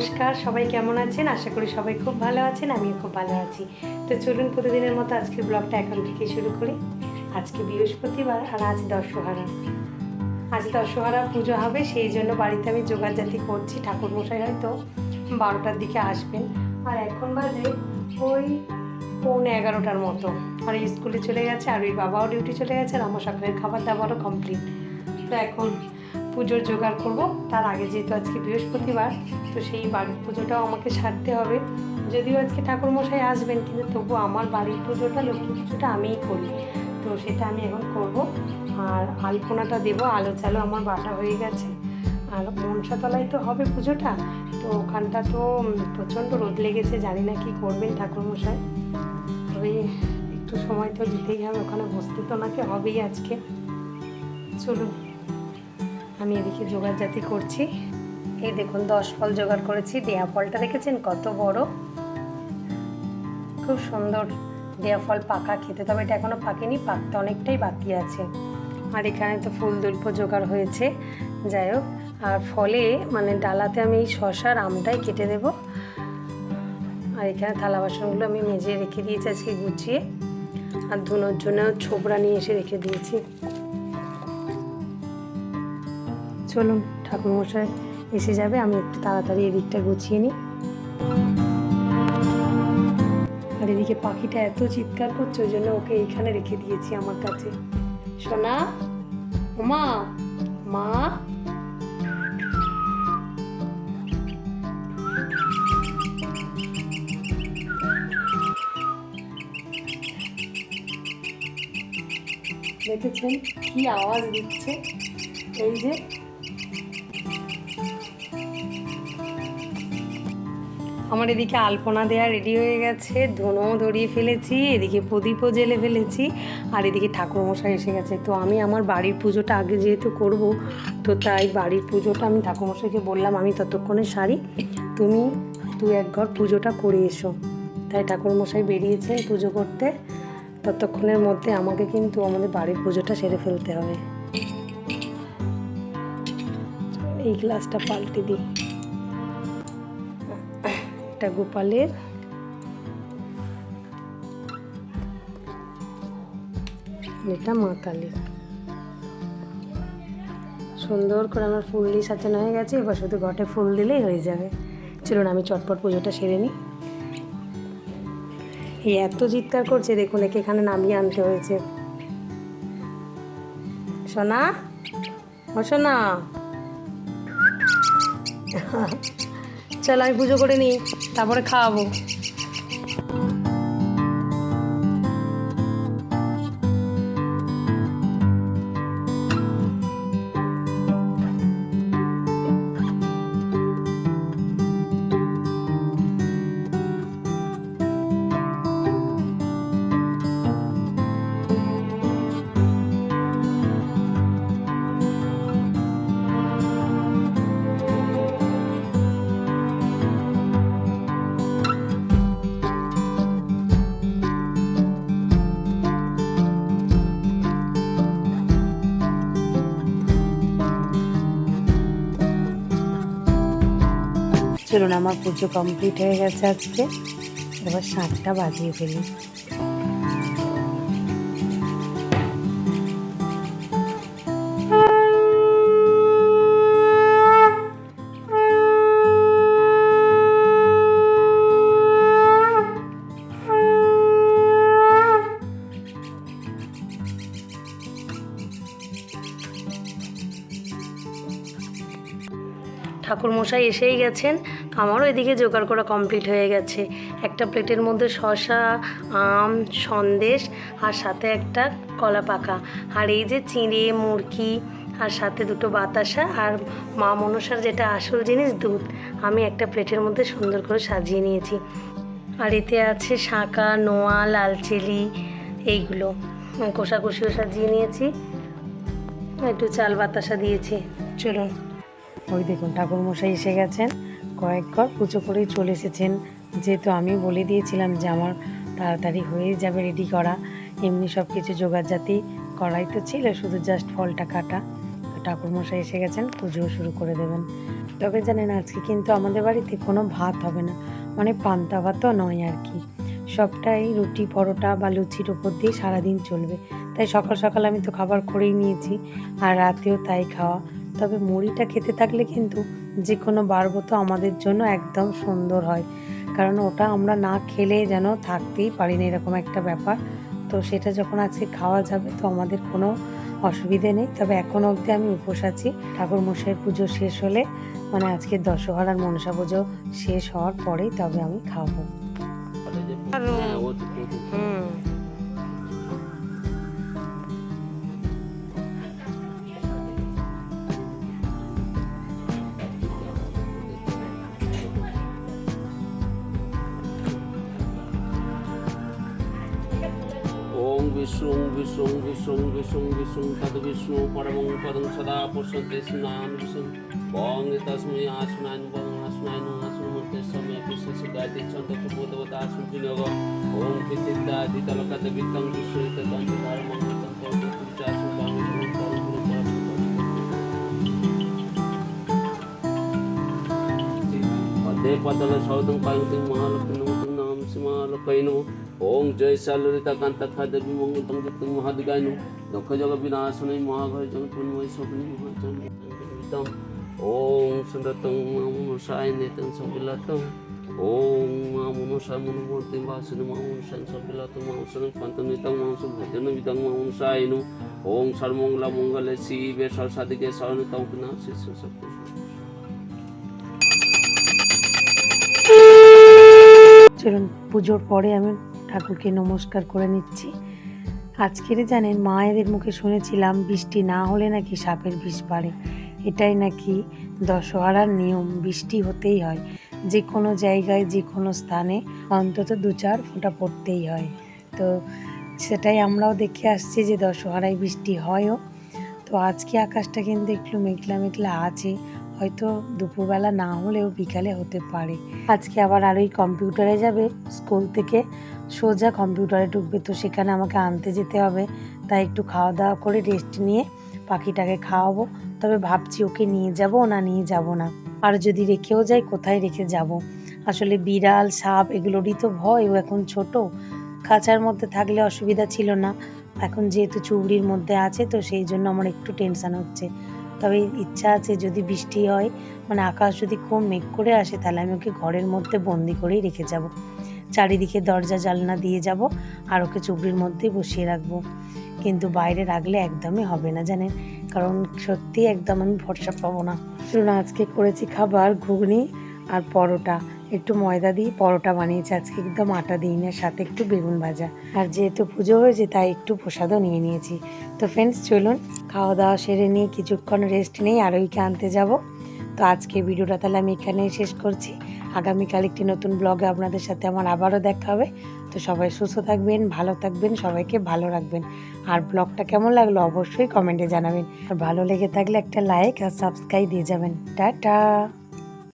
নমস্কার, সবাই কেমন আছেন? আশা করি সবাই খুব ভালো আছেন, আমিও খুব ভালো আছি। তো চলুন প্রতিদিনের মতো আজকের ব্লগটা এখন থেকে শুরু করি। আজকে বৃহস্পতিবার আর আজ দশহারা। আজ দশহারা পুজো হবে, সেই জন্য বাড়িতে আমি জোগাড়জাতি করছি। ঠাকুর মশাই হয়তো বারোটার দিকে আসবেন। আর এখন বাজে ওই পৌনে এগারোটার মতো। আর স্কুলে চলে গেছে, আর ওই বাবাও ডিউটি চলে গেছে, আর আমার সকালের খাবার দাবারও কমপ্লিট তো এখন পুজোর জোগাড় করব। তার আগে যেহেতু আজকে বৃহস্পতিবার, তো সেই বাড়ির পুজোটাও আমাকে সারতে হবে। যদিও আজকে ঠাকুরমশাই আসবেন, কিন্তু তবু আমার বাড়ির পুজোটা লক্ষ্মী পুজোটা আমিই করি। তো সেটা আমি এখন করব। আর আলপনাটা দেবো, আলো চালো আমার বাটা হয়ে গেছে। আর মনসাতলায় তো হবে পুজোটা, তো ওখানটা তো প্রচণ্ড রোদ লেগেছে, জানি না কি করবেন ঠাকুরমশাই। তবে একটু সময় তো দিতেই হবে, ওখানে বসতে তো ওনাকে হবেই আজকে। চলুন। আমি এদিকে জোগাড় জাতি করছি। এই দেখুন, দশ ফল জোগাড় করেছি। দেয়া ফলটা দেখেছেন? কত বড়। খুব সুন্দর দেয়া ফল পাকা খেতে, তবে এটা এখনও পাকেনি, পাকতে অনেকটাই বাকি আছে। আর এখানে তো ফুল দুল্প জোগাড় হয়েছে। যাই হোক, আর ফলে মানে ডালাতে আমি এই শশার আমটাই কেটে দেব। আর এখানে থালা বাসনগুলো আমি মেজে রেখে দিয়েছি আজকে গুছিয়ে। আর ধুনোর জন্য ছোবড়া নিয়ে এসে রেখে দিয়েছি। চলুন ঠাকুরমশাই এসে যাবে, আমি একটু তাড়াতাড়ি এদিকটা গুছিয়ে নিই। আর এদিকে পাখিটা এত চিৎকার করছে, ওই জন্য ওকে এইখানে রেখে দিয়েছি আমার কাছে। সোনা মা মা। দেখেছেন কি আওয়াজ দিচ্ছে? এই যে আমার এদিকে আলপনা দেওয়া রেডি হয়ে গেছে, ধুনোও ধরিয়ে ফেলেছি, এদিকে প্রদীপও জেলে ফেলেছি, আর এদিকে ঠাকুরমশাই এসে গেছে। তো আমি আমার বাড়ির পুজোটা আগে যেহেতু করব, তো তাই বাড়ির পুজোটা আমি ঠাকুরমশাইকে বললাম, আমি ততক্ষণে সারি, তুমি দু এক ঘর পুজোটা করে এসো। তাই ঠাকুরমশাই বেরিয়েছেন পুজো করতে। ততক্ষণের মধ্যে আমাকে কিন্তু আমাদের বাড়ির পুজোটা সেরে ফেলতে হবে। এই গ্লাসটা পাল্টে দিই। এটা গোপালের। এটা মা কালীর সুন্দর করে আমার ফুল দিয়ে সাজানো হয়ে গেছে, এবার শুধু ঘটে ফুল দিলেই হয়ে যাবে। চলুন, আমি চটপট পুজোটা সেরে নিই। এই এত চিৎকার করছে, দেখুন একে এখানে নামিয়ে আনতে হয়েছে। সোনা? ও সোনা? চল আমি পুজো করে নিই তারপরে খাওয়াবো। চলুন, আমার পুজো কমপ্লিট হয়ে গেছে আজকে। এবার সাতটা বাজিয়ে ফেলি। ঠাকুর মশাই এসেই গেছেন। আমারও এদিকে জোগাড় করা কমপ্লিট হয়ে গেছে। একটা প্লেটের মধ্যে শসা, আম, সন্দেশ আর সাথে একটা কলা পাকা। আর এই যে চিঁড়ে, মুরকি আর সাথে দুটো বাতাসা আর মা মনসার যেটা আসল জিনিস দুধ, আমি একটা প্লেটের মধ্যে সুন্দর করে সাজিয়ে নিয়েছি। আর এতে আছে শাঁকা নোয়া, লাল চিলি এইগুলো। কষাকষিও সাজিয়ে নিয়েছি। একটু চাল বাতাসা দিয়েছি। চলুন। ওই দেখুন, ঠাকুরমশাই এসে গেছেন। কয়েক ঘর পুজো করেই চলে এসেছেন। যেহেতু আমি বলে দিয়েছিলাম যে আমার তাড়াতাড়ি হয়ে যাবে রেডি করা, এমনি সব কিছু জোগাড়জাতি করাই তো ছিল, শুধু জাস্ট ফলটা কাটা। ঠাকুরমশাই এসে গেছেন পুজো শুরু করে দেবেন। তবে জানেন, আজকে কিন্তু আমাদের বাড়িতে কোনো ভাত হবে না মানে পান্তা ভাতও নয় আর কি। সবটাই রুটি, পরোটা বা লুচির ওপর দিয়ে সারাদিন চলবে। তাই সকাল সকাল আমি তো খাবার করেই নিয়েছি, আর রাতেও তাই খাওয়া। তবে মুড়িটা খেতে থাকলে কিন্তু যে কোনো বারবো আমাদের জন্য একদম সুন্দর হয়। কারণ ওটা আমরা না খেলে যেন থাকতেই পারি না, এরকম একটা ব্যাপার। তো সেটা যখন আজকে খাওয়া যাবে, তো আমাদের কোনো অসুবিধে নেই। তবে এখন অবধি আমি উপোস আছি। ঠাকুর মশাইয়ের পুজো শেষ হলে মানে আজকে দশহরার মনসা পুজো শেষ হওয়ার পরেই তবে আমি খাব। হ্যাঁ विष्णु विष्णु विष्णु विष्णु विष्णु, तद विष्णु परम पदम सदा पुरुष स्नान विष्णु तस्म तस्मै आस्मान समय विशेष ओम पदे पदल सौदम कायं महालक्ष्मी नाम सिमा নমঃ নাম নমঃ ওং জয় শালরিতা কান্তা খাদেবী মঙ্গলং যুক্ত মহাদিগায় নমঃ দুঃখ জগ বিনাশনৈ মহাঘয় জগৎ পুণ্যময় স্বপ্নি মহাচন্দ্রম ওং সুন্দরতং মামনসায় নেতং সবিলাতং ওং মামনসায় মনোমূর্তি বাসুনি মামনসায় সবিলাতং মামসনং পন্তনিতং মামস ভজন বিদং মামনসায় নমঃ ওং সর্বমঙ্গলা মঙ্গলে শিবে সরসাদিকে শরণতং বিনাশে সত্য চলুন, পুজোর পরে আমি ঠাকুরকে নমস্কার করে নিচ্ছি। আজকের জানেন মায়েদের মুখে শুনেছিলাম, বৃষ্টি না হলে নাকি সাপের বিষ বাড়ে। এটাই নাকি দশহরার নিয়ম, বৃষ্টি হতেই হয়। যে কোনো জায়গায় যে কোনো স্থানে অন্তত দু চার ফোঁটা পড়তেই হয়। তো সেটাই আমরাও দেখে আসছি যে দশহরায় বৃষ্টি হয়ও। তো আজকে আকাশটা কিন্তু একটু মেঘলা মেঘলা আছে। হয়তো দুপুরবেলা না হলেও বিকালে হতে পারে। আজকে আবার আরোই কম্পিউটারে যাবে স্কুল থেকে। সোজা কম্পিউটারে ঢুকবে তো সেখানে আমাকে আনতে যেতে হবে। তাই একটু খাওয়া দাওয়া করে রেস্ট নিয়ে পাখিটাকে খাওয়াবো। তবে ভাবছি ওকে নিয়ে যাব না নিয়ে যাব না। আর যদি রেখেও যাই কোথায় রেখে যাব? আসলে বিড়াল, সাপ এগুলোরই তো ভয়। ও এখন ছোট। খাঁচার মধ্যে থাকলে অসুবিধা ছিল না। এখন যেহেতু চুবড়ির মধ্যে আছে, তো সেই জন্য আমার একটু টেনশন হচ্ছে। তবে ইচ্ছা আছে যদি বৃষ্টি হয় মানে আকাশ যদি খুব মেঘ করে আসে, তাহলে আমি ওকে ঘরের মধ্যে বন্দি করেই রেখে যাব। চারিদিকে দরজা জানলা দিয়ে যাব আর ওকে চুবড়ির মধ্যেই বসিয়ে রাখব। কিন্তু বাইরে রাখলে একদমই হবে না, জানেন? কারণ সত্যি একদম আমি ভরসা পাবো না। চলুন, আজকে করেছি খাবার, ঘুগনি আর পরোটা। একটু ময়দা দিয়ে পরোটা বানিয়েছি, আজকে একদম আটা দিই না, সাথে একটু বেগুন ভাজা। আর যেহেতু পুজো হয়েছে, তাই একটু প্রসাদও নিয়ে নিয়েছি। তো ফ্রেন্ডস চলুন, খাওয়া দাওয়া সেরে নিয়ে কিছুক্ষণ রেস্ট নেই আরোইকে আনতে যাব। তো আজকে ভিডিওটা তাহলে আমি এখানেই শেষ করছি। আগামীকাল একটি নতুন ব্লগে আপনাদের সাথে আমার আবারও দেখা হবে। তো সবাই সুস্থ থাকবেন, ভালো থাকবেন, সবাইকে ভালো রাখবেন। আর ব্লগটা কেমন লাগল অবশ্যই কমেন্টে জানাবেন। আর ভালো লেগে থাকলে একটা লাইক আর সাবস্ক্রাইব দিয়ে যাবেন। টাটা!